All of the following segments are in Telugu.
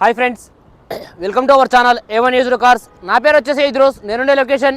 Hi friends welcome to our channel A one used cars నా పేరు వచ్చేసి ఇద్రోస్ నేనుండే లొకేషన్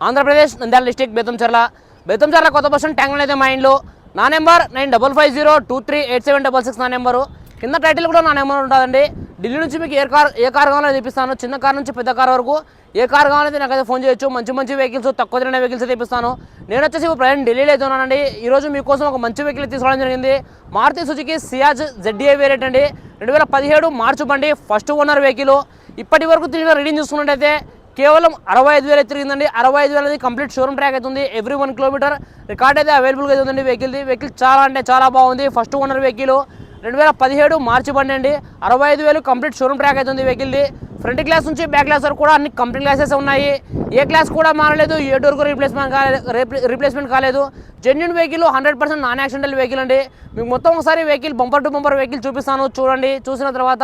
ఆంధ్రప్రదేశ్ నంద్యాల డిస్టిక్ బెతంచర్ల బెతంచర్ల కొత్త బస్ స్టాండ్ ట్యాంక్ అయితే మా ఇంట్లో నా number nine double five zero two three eight seven double six నా నెంబరు. కింద టైటిల్ కూడా నా నెంబర్ ఉంటుందండి. ఢిల్లీ నుంచి మీకు ఏ కార్ ఏ కార్ కావాలో తెప్పిస్తాను. చిన్న కార్ నుంచి పెద్ద కార్ వరకు ఏ కార్ కావాలంటే నాకైతే ఫోన్ చేయొచ్చు. మంచి మంచి వెహికల్స్ తక్కువ తిరిగిన వెహికల్స్ తెప్పిస్తాను. నేను వచ్చేసి ఇప్పుడు ప్రయాణం ఢిల్లీలో అయితే ఉన్నానండి. ఈ రోజు మీకోసం ఒక మంచి వెహికల్ తీసుకోవడం జరిగింది. Maruti Suzuki Ciaz ZDA variant అండి. రెండు వేల పదిహేడు మార్చి బండి ఫస్ట్ ఓనర్ వెహికల్ ఇప్పటి వరకు తిరిగిన రీడింగ్ చూసుకున్నట్టయితే కేవలం అరవై ఐదు వేలు తిరిగిందండి. అరవై ఐదు వేలది కంప్లీట్ షోరూమ్ ట్రాక్ అవుతుంది ఎవ్రీ వన్ కిలోమీటర్ రికార్డ్ అయితే అవైలబుల్గా అవుతుందండి వెహికల్ది వెహికల్ చాలా అంటే చాలా బాగుంది. ఫస్ట్ ఓనర్ వెహికల్ రెండు వేల పదిహేడు మార్చి బండి అండి. అరవై ఐదు వేలు కంప్లీట్ షోరూమ్ ట్రాక్ అవుతుంది వెహికల్ది. ఫ్రంట్ గ్లాస్ నుంచి బ్యాక్ గ్లాస్ వరకు కూడా అన్ని కంప్లీట్ గ్లాసెస్ ఉన్నాయి. ఏ క్లాస్ కూడా మారలేదు ఏ డోర్ కూడా రీప్లేస్మెంట్ కాలేదు రీప్లేస్మెంట్ కాలేదు. Genuine vehicle hundred percent non accidental vehicle అండి. మీకు మొత్తం ఒకసారి vehicle bumper to bumper vehicle చూపిస్తాను చూడండి. చూసిన తర్వాత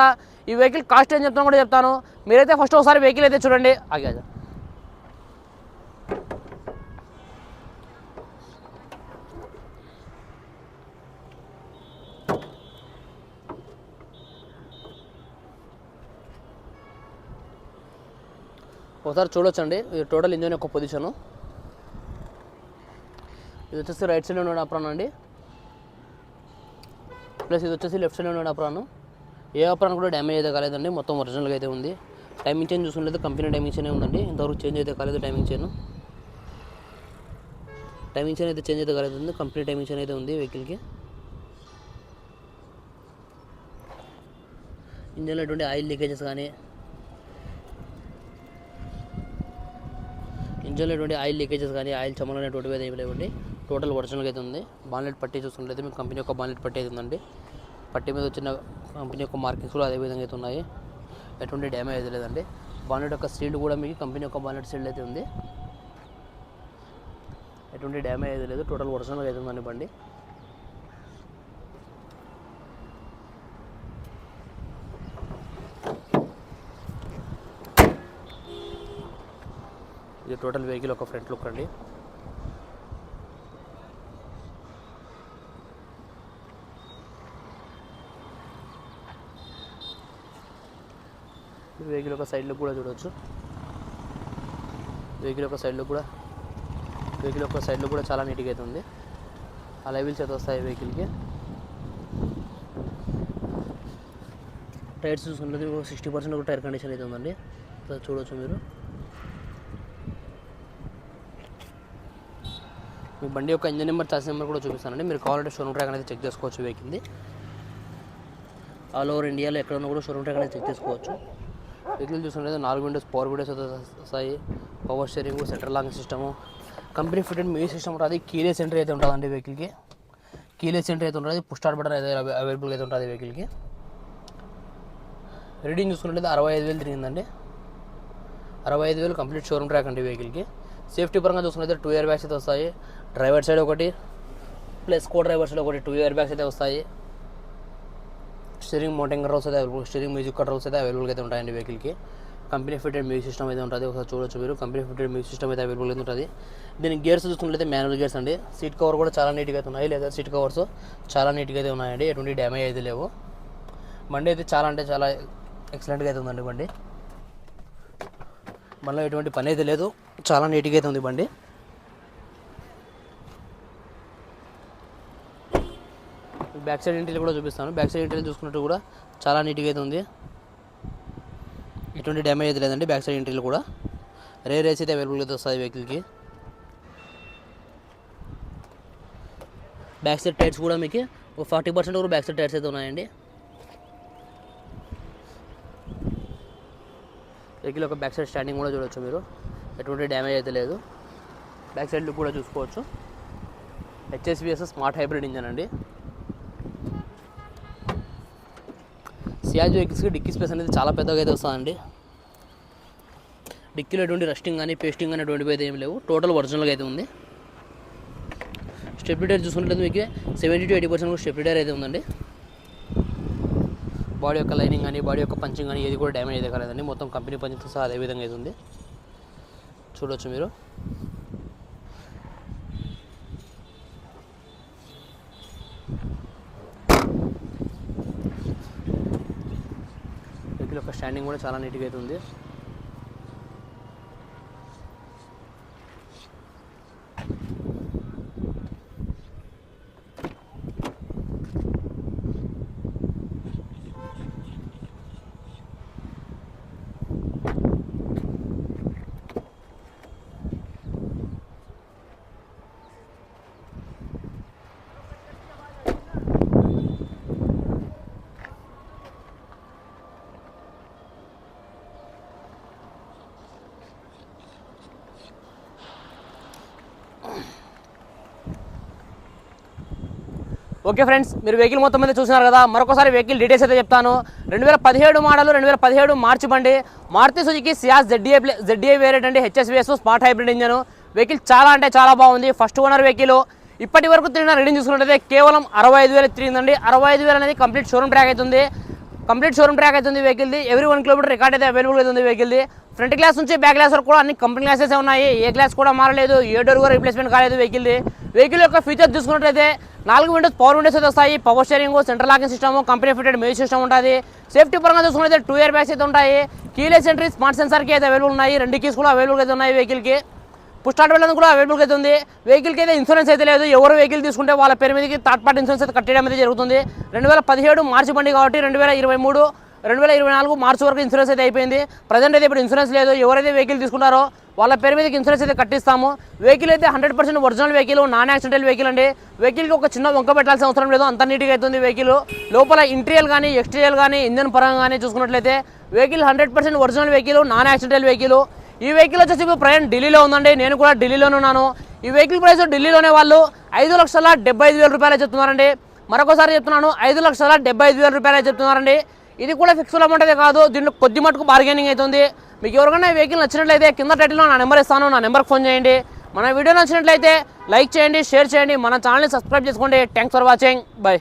ఈ వెహికల్ కాస్ట్ ఏం చెప్తాను కూడా చెప్తాను. మీరైతే ఫస్ట్ ఒకసారి వెహికల్ అయితే చూడండి. ఆగే. ఒకసారి చూడొచ్చండి. ఇది టోటల్ ఇంజన్ యొక్క పొజిషను. ఇది వచ్చేసి రైట్ సైడ్ ఉన్న అప్రాన్ అండి. ప్లస్ ఇది వచ్చేసి లెఫ్ట్ సైడ్ ఉన్న అప్రాన్. ఏ అప్రాన్ కూడా డ్యామేజ్ అయితే కాలేదండి. మొత్తం ఒరిజినల్గా అయితే ఉంది. టైమింగ్ చేంజ్ చూసుకుంటే కంపెనీ టైమింగ్ చైన్ ఉందండి. ఇంతవరకు చేంజ్ అయితే కాలేదు టైమింగ్ చైన్ టైమింగ్ చైన్ అయితే చేంజ్ అయితే కాలేదు కంపెనీ టైమింగ్ చైన్ అయితే ఉంది వెహికల్కి. ఇంజన్లో ఎటువంటి ఆయిల్ లీకేజెస్ కానీ ఇంజన్లో ఎటువంటి ఆయిల్ లీకేజెస్ కానీ ఆయిల్ చమలు అనేటువంటివి అయితే లేవండి. టోటల్ ఒరిజినల్గా అయితే ఉంది. బాన్లెట్ పట్టి చూసుకున్నట్లయితే మీకు కంపెనీ యొక్క బాన్లెట్ పట్టి అయితే ఉందండి. పట్టి మీద వచ్చిన కంపెనీ యొక్క మార్కింగ్స్ కూడా అదే విధంగా అయితే ఉన్నాయి. ఎటువంటి డ్యామేజ్ అయితే లేదండి. బాన్లెట్ యొక్క సీల్డ్ కూడా మీకు కంపెనీ యొక్క బాన్లెట్ సీల్డ్ అయితే ఉంది. ఎటువంటి డ్యామేజ్ అయితే లేదు. టోటల్ ఒరిజినల్గా అయితే ఉందండి బండి. ఇది టోటల్ వెహికల్ ఒక ఫ్రంట్ లుక్ అండి. వెహికల్ ఒక సైడ్ లుక్ కూడా చూడవచ్చు వెహికల్ ఒక సైడ్ లుక్ కూడా వెహికల్ ఒక సైడ్ లుక్ కూడా చాలా నీట్గా అయితే ఉంది. ఆ లెవెల్స్ అయితే వస్తాయి వెహికల్కి టైర్స్ చూసుకున్నది సిక్స్టీ పర్సెంట్ ఒక టైర్ కండిషన్ అయితే ఉందండి. చూడవచ్చు మీరు. మీ బండి యొక్క ఇంజన్ నెంబర్ చార్జ్ నెంబర్ కూడా చూపిస్తానండి. మీరు కావాలంటే షోరూమ్ ట్రాక్ అనేది చెక్ చేసుకోవచ్చు వెహికల్ది ఆల్ ఓవర్ ఇండియాలో ఎక్కడున్నా కూడా షోరూమ్ ట్రాక్ అనేది చెక్ చేసుకోవచ్చు. వెహికల్ చూసుకుంటే నాలుగు విండోస్ పవర్ విండోస్ వస్తాయి. Power steering central locking system company fitted music system ఉంటుంది. కీలే సెంటర్ అయితే ఉంటుందండి వెహికల్కి కీలే సెంటర్ అయితే ఉంటుంది. పుష్ స్టార్ట్ బటన్ అయితే అవైలబుల్గా అయితే ఉంటుంది వెహికల్కి రీడింగ్ చూసుకున్నట్లయితే అరవై ఐదు వేలు తిరిగిందండి. అరవై ఐదు వేలు కంప్లీట్ షోరూమ్ ట్రాక్ అండి వెహికల్కి సేఫ్టీ పరంగా చూసుకున్నట్లయితే టూ ఇయర్ బ్యాగ్స్ అయితే వస్తాయి. డ్రైవర్ సైడ్ ఒకటి ప్లస్ కో డ్రైవర్ సైడ్ ఒకటి టూ ఇయర్ బ్యాగ్స్ అయితే వస్తాయి. స్టీరింగ్ మౌంటింగ్ కంట్రోల్స్ అయితే అవైలబుల్ స్టీరింగ్ మ్యూజిక్ కంట్రోల్స్ అయితే అవైలబుల్గా అయితే ఉంటాయండి వెహికల్కి కంపెనీ ఫిటెడ్ మ్యూజిక్ సిస్టమ్ అయితే ఉంటుంది. ఒకసారి చూడొచ్చు మీరు. కంపెనీ ఫిటెడ్ మ్యూజిక్ సిస్టమ్ అయితే అవైలబుల్ అయితే ఉంటుంది. దీని గేర్స్ చూసుకున్నట్లయితే మాన్యువల్ గేర్స్ అండి. సీట్ కవర్ కూడా చాలా నీట్గా అయితే ఉన్నాయి. లేదా సీట్ కవర్స్ చాలా నీట్గా అయితే ఉన్నాయండి. ఎటువంటి డ్యామేజ్ అయితే లేవు. బండి అయితే చాలా అంటే చాలా ఎక్సలెంట్గా అయితే ఉందండి బండి. మనలో ఎటువంటి పని అయితే లేదు. చాలా నీట్గా అయితే ఉంది బండి. బ్యాక్ సైడ్ ఇంటీరియర్ కూడా చూపిస్తాను. బ్యాక్ సైడ్ ఇంటీరియర్ చూసుకున్నట్టు కూడా చాలా నీట్గా అయితే ఉంది. ఎటువంటి డ్యామేజ్ అయితే లేదండి బ్యాక్ సైడ్ ఇంటీరియర్ కూడా. రేర్ రేస్ అయితే అవైలబుల్ అయితే వస్తుంది వెహికల్కి. బ్యాక్ సైడ్ టైర్స్ కూడా మీకు ఒక ఫార్టీ పర్సెంట్ కూడా బ్యాక్ సైడ్ టైర్స్ అయితే ఉన్నాయండి. వెహికల్ ఒక బ్యాక్ సైడ్ స్టాండింగ్ కూడా చూడొచ్చు మీరు. ఎటువంటి డ్యామేజ్ అయితే లేదు. బ్యాక్ సైడ్లు కూడా చూసుకోవచ్చు. హెచ్ఎస్బిఎస్ స్మార్ట్ హైబ్రిడ్ ఇంజన్ అండి. సియాజ్ వెహికల్స్కి డిక్కీ స్పేస్ అనేది చాలా పెద్దగా అయితే వస్తుందండి. డిక్కీలో ఎటువంటి రస్టింగ్ కానీ పేస్టింగ్ కానీ ఎటువంటివి అయితే ఏం లేవు. టోటల్ ఒరిజినల్గా అయితే ఉంది. స్టెప్లిటర్ చూసుకున్నట్లయితే మీకు సెవెంటీ టు ఎయిటీ పర్సెంట్ కూడా స్టెప్లిటర్ అయితే ఉందండి. బాడీ యొక్క లైనింగ్ కానీ బాడీ యొక్క పంచింగ్ కానీ ఏది కూడా డ్యామేజ్ అయితే కాలేదండి. మొత్తం కంపెనీ పంచింగ్తో సహా అదే విధంగా అయితే ఉంది. చూడొచ్చు మీరు. వెహికల్ యొక్క స్టాండింగ్ కూడా చాలా నీట్గా అయితే ఉంది. ఓకే ఫ్రెండ్స్ మీరు వెహికల్ మొత్తం మీద చూసినారు కదా మరొకసారి వెహికల్ డీటెయిల్స్ అయితే చెప్తాను. రెండు వేల పదిహేడు మోడల్ రెండు వేల పదిహేడు మార్చి బండి Maruti Suzuki Ciaz ZDA plus ZDA variant అండి HSVS smart hybrid engine vehicle చాలా అంటే చాలా బాగుంది. ఫస్ట్ ఓనర్ వెహికల్ ఇప్పటి వరకు తిరిగిన రీడింగ్ చూసుకున్నట్లయితే కేవలం అరవై ఐదు వేలు తిరిగిందండి. అరవై ఐదు వేలు అనేది కంప్లీట్ షోరూమ్ ట్రాక్ అవుతుంది కంప్లీట్ షోరూమ్ ట్రాక్ అవుతుంది వెహికల్ది ఎవ్రీ వన్ కిలోమీటర్ రికార్డ్ అయితే అవైలబుల్ అవుతుంది వెహికల్ది ఫ్రంట్ గ్లాస్ నుంచి బ్యాక్ గ్లాస్ వరకు కూడా అన్ని కంపెనీ గ్లాసెస్ ఉన్నాయి. ఏ గ్లాస్ కూడా మారలేదు. ఏ డోర్ కూడా రీప్లేస్మెంట్ కాలేదు వెహికల్ది వెహికల్ యొక్క ఫీచర్ చూసుకున్నట్లయితే నాలుగు విండోస్ పవర్ విండోస్ అయితే వస్తాయి. Power steering central locking system company fitted music system ఉంటుంది. సేఫ్టీ పరంగా చూసుకుంటే టూ ఇయర్ బ్యాగ్స్ అయితే ఉంటాయి. కీలెస్ ఎంట్రీ స్మార్ట్ సెన్సార్కి అయితే అవైలబుల్ ఉన్నాయి. రెండు కీస్ కూడా అవైలబుల్ అయితే ఉన్నాయి వెహికల్కి పుష్ స్టార్ట్ వెళ్ళడం కూడా అవైలబుల్ అయితే ఉంది. వెహికల్కి అయితే ఇన్సూరెన్స్ అయితే లేదు. ఎవరు వెహికల్ తీసుకుంటే వాళ్ళ పేరు మీదకి థర్డ్ పార్టీ ఇన్సూరెన్స్ అయితే కట్టడం అయితే జరుగుతుంది. రెండు వేల పదిహేడు మార్చి బండి కాబట్టి రెండు వేల ఇరవై మూడు రెండు వేల ఇరవై నాలుగు మార్చి వరకు ఇన్సూరెన్స్ అయితే అయిపోయింది. ప్రజెంట్ అయితే ఇప్పుడు ఇన్సూరెన్స్ లేదు. ఎవరైతే వెహికల్ తీసుకుంటారో వాళ్ళ పేరు మీదకి ఇన్సూరెన్స్ అయితే కట్టిస్తాము. వెహికల్ అయితే hundred percent original vehicle non accidental vehicle అండి వెహికల్కి ఒక చిన్న వంక పెట్టాల్సిన అవసరం లేదు అంత నీట్గా అవుతుంది వెహికల్ లోపల ఇంటీరియల్ కానీ ఎక్స్టీరియల్ కానీ ఇంజన్ పరంగా కానీ చూసుకున్నట్లయితే vehicle hundred percent original vehicle non accidental vehicle ఈ వెహికల్ వచ్చేసి ఇప్పుడు ప్రయాణం ఢిల్లీలో ఉందండి. నేను కూడా ఢిల్లీలోనే ఉన్నాను. ఈ వెహికల్ ప్రైస్ ఢిల్లీలోనే వాళ్ళు ఐదు లక్షల డెబ్బై ఐదు వేల రూపాయలు చెప్తున్నారండి. మరొకసారి చెప్తున్నాను ఐదు లక్షల డెబ్బై ఐదు వేల రూపాయలు చెప్తున్నారండి. ఇది కూడా ఫిక్స్డ్ అమౌంట్ అయితే కాదు దీంట్లో కొద్ది మటుకు బార్గెనింగ్ అవుతుంది. మీకు ఎవరికైనా వెహికల్ నచ్చినట్లయితే కింద టైటిల్లో నా నెంబర్ ఇస్తాను నా నెంబర్కి ఫోన్ చేయండి. మన వీడియో నచ్చినట్లయితే లైక్ చేయండి షేర్ చేయండి. మన ఛానల్ని సబ్స్క్రైబ్ చేసుకోండి. Thanks for watching bye